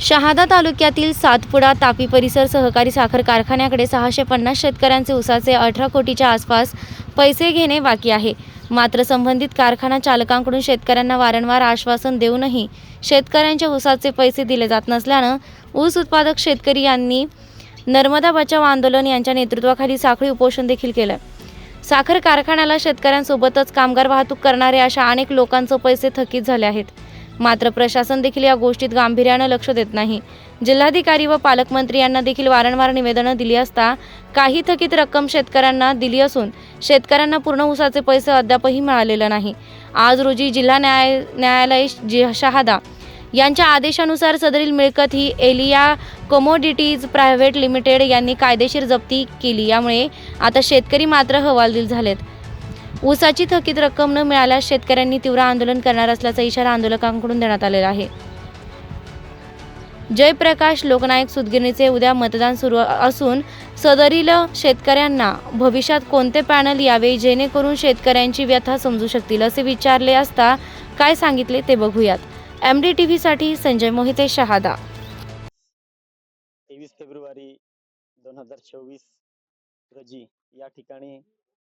शहादा तालुक्यातील सातपुडा तापी परिसर सहकारी साखर कारखान्याकडे सहाशे पन्नास शेतकऱ्यांचे उसाचे अठरा कोटीच्या आसपास पैसे घेणे बाकी आहे. मात्र संबंधित कारखाना चालकांकडून शेतकऱ्यांना वारंवार आश्वासन देऊनही शेतकऱ्यांच्या उसाचे पैसे दिले जात नसल्यानं ऊस उत्पादक शेतकरी यांनी नर्मदा बचाव आंदोलन यांच्या नेतृत्वाखाली साखळी उपोषण देखील केलं. साखर कारखान्याला शेतकऱ्यांसोबतच कामगार वाहतूक करणारे अशा अनेक लोकांचे पैसे थकीत झाले आहेत. मात्र प्रशासन देखील या गोष्टीत गांभीर्यानं लक्ष देत नाही. जिल्हाधिकारी व पालकमंत्री यांना देखील वारंवार निवेदनं दिली असता काही थकीत रक्कम शेतकऱ्यांना दिली असून शेतकऱ्यांना पूर्ण ऊसाचे पैसे अद्यापही मिळालेलं नाही. आज रोजी जिल्हा न्याय न्यायालय जि- शहादा यांच्या आदेशानुसार सदरील मिळकत ही एलिया कमोडिटीज प्रायव्हेट लिमिटेड यांनी कायदेशीर जप्ती केली. यामुळे आता शेतकरी मात्र हवालदिल झालेत. ऊसाची थकीत रक्कम न मिळाल्यास शेतकऱ्यांनी तीव्र आंदोलन करणार असल्याचा इशारा आंदोलकांकडून देण्यात आलेला आहे. जयप्रकाश लोकनायक सुदगिरणीचे उद्या मतदान सुरू असून सदरील शेतकऱ्यांना भविष्यात कोणते पॅनल यावे जेणेकरून शेतकऱ्यांची व्यथा समजू शकतील असे विचारले असता काय सांगितले ते बघूयात. एम डी टी व्हीसाठी संजय मोहिते शहादा. तेवीस फेब्रुवारी दोन हजार चोवीस रोजी या ठिकाणी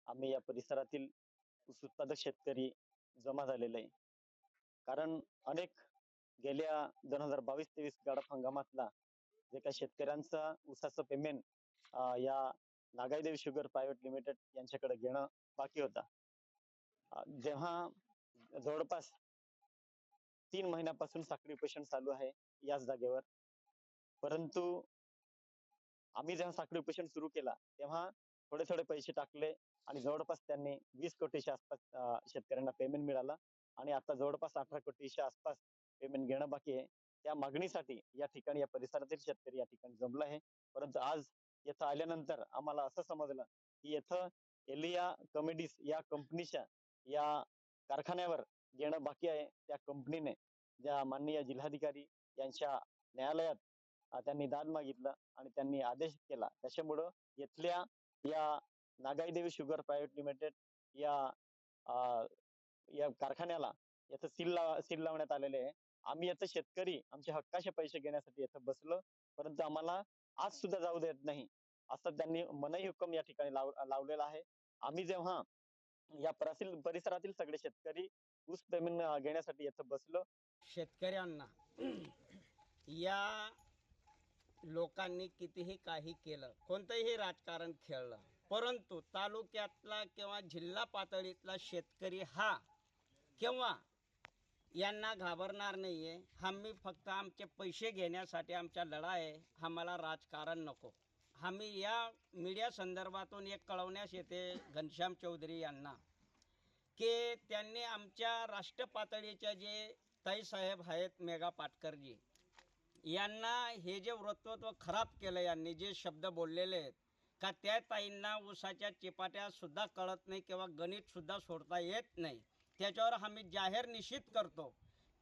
आम्ही या परिसरातील ऊस उत्पादक शेतकरी जमा झालेले आहे. कारण अनेक गेल्या दोन हजार बावीस तेवीस गाडप हंगामातला जे काही शेतकऱ्यांचा ऊसाचं पेमेंट या नागाईदेवी शुगर प्रायव्हेट लिमिटेड यांच्याकडे घेणं बाकी होता. जेव्हा जवळपास तीन महिन्यापासून साखळी उपोषण चालू आहे याच जागेवर. परंतु आम्ही जेव्हा साखळी उपोषण सुरू केला तेव्हा थोडे थोडे पैसे टाकले आणि जवळपास त्यांनी वीस कोटीच्या आसपास शेतकऱ्यांना पेमेंट मिळालं आणि आता जवळपास अठरा कोटीच्या आसपास पेमेंट घेणं बाकी आहे. त्या मागणीसाठी या ठिकाणी या परिसरातील शेतकरी या ठिकाणी जमला आहे. परंतु आज येथं आल्यानंतर आम्हाला असं समजलं की येथं एलिया कमेडीज या कंपनीच्या या कारखान्यावर घेणं बाकी आहे. त्या कंपनीने ज्या माननीय जिल्हाधिकारी यांच्या न्यायालयात त्यांनी दाद मागितलं आणि त्यांनी आदेश केला. त्याच्यामुळं इथल्या या नागाई देवी शुगर प्रायव्हेट लिमिटेड या या कारखान्याला याचं सील लाव सील लावण्यात आलेले आहे. आम्ही याचं शेतकरी आमच्या हक्काचे पैसे घेण्यासाठी येथे बसलो परंतु आम्हाला आज सुद्धा जाऊ देत नाही. असं त्यांनी मनाई हुकम या ठिकाणी लाव लावलेला आहे. आम्ही जेव्हा या परिसर परिसरातील सगळे शेतकरी ऊस जमीन घेण्यासाठी येथे बसलो. शेतकऱ्यांना या लोकांनी कितीही काही केलं कोणतंही राजकारण खेळलं परंतु तालुक्यातला किंवा जिल्हा पातळीतला शेतकरी हा किंवा यांना घाबरणार नाहीये. आम्ही फक्त आमचे पैसे घेण्यासाठी आमचा लढा आहे. आम्हाला राजकारण नको. आम्ही या मीडिया संदर्भातून एक कळवण्यास येते घनश्याम चौधरी यांना की त्यांनी आमच्या राष्ट्र पातळीच्या जे ताई साहेब आहेत मेघा पाटकरजी यांना हे जे वृत्तत्व खराब केलं यांनी जे शब्द बोललेले आहेत का त्या ताईंना उसाच्या चिपाट्या सुद्धा कळत नाही किंवा गणित सुद्धा सोडता येत नाही. त्याच्यावर आम्ही जाहीर निश्चित करतो.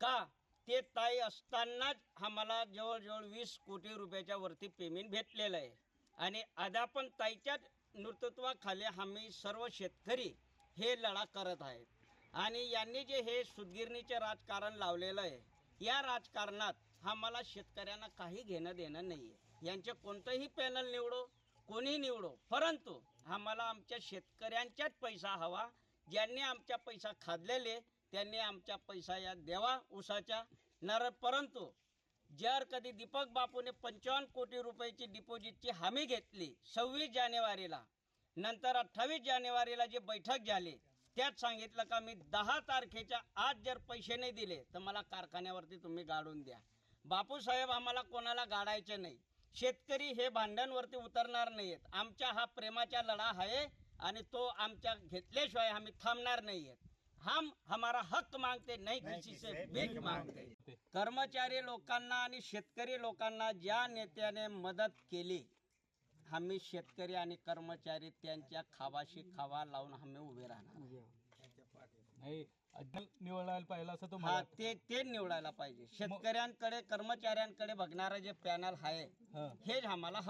का? ते ताई असतानाच आम्हाला जवळजवळ वीस कोटी रुपयाच्या वरती पेमेंट भेटलेलं आहे. आणि आता पण ताईच्याच नेतृत्वाखाली आम्ही सर्व शेतकरी हे लढा करत आहेत. आणि यांनी जे हे सुदगिरणीचे राजकारण लावलेलं आहे या राजकारणात आम्हाला शेतकऱ्यांना काही घेणं देणं नाही आहे यांचे कोणतंही पॅनल निवडो कोणी निवडो. परंतु आम्हाला आमच्या शेतकऱ्यांच्याच पैसा हवा. ज्यांनी आमच्या पैसा खाल्लेले त्यांनी आमच्या पैसा या देवा उसाच्या नर परंतु जर कधी दीपक बापूने पंचावन्न कोटी रुपयाची डिपॉझिटची हमी घेतली सव्वीस जानेवारीला नंतर अठ्ठावीस जानेवारीला जी बैठक झाली त्यात सांगितलं का मी दहा तारखेच्या आज जर पैसे नाही दिले तर मला कारखान्यावरती तुम्ही गाडून द्या. बापूसाहेब आम्हाला कोणाला गाडायचे नाही. शेतकरी हे भांडणवरती उतरणार नाहीयेत. आमच्या हा प्रेमाचा लढा आहे आणि तो आमच्या घेतल्याशिवाय आम्ही थांबणार नाहीयेत. हम हमारा हक मागते नाही किसी से भीक मागते. कर्मचारी लोकांना आणि शेतकरी लोकांना ज्या नेत्याने मदत केली आम्ही शेतकरी आणि कर्मचारी त्यांच्या खावाशी खावा लावून आम्ही उभे राहणार. निवडायला पाहिजे असं हा तुम्हाला ते ते निवडायला पाहिजे. शेतकऱ्यांकडे कर्मचाऱ्यांकडे बघणारं जे पॅनल आहे हा. हेच आम्हाला हवं.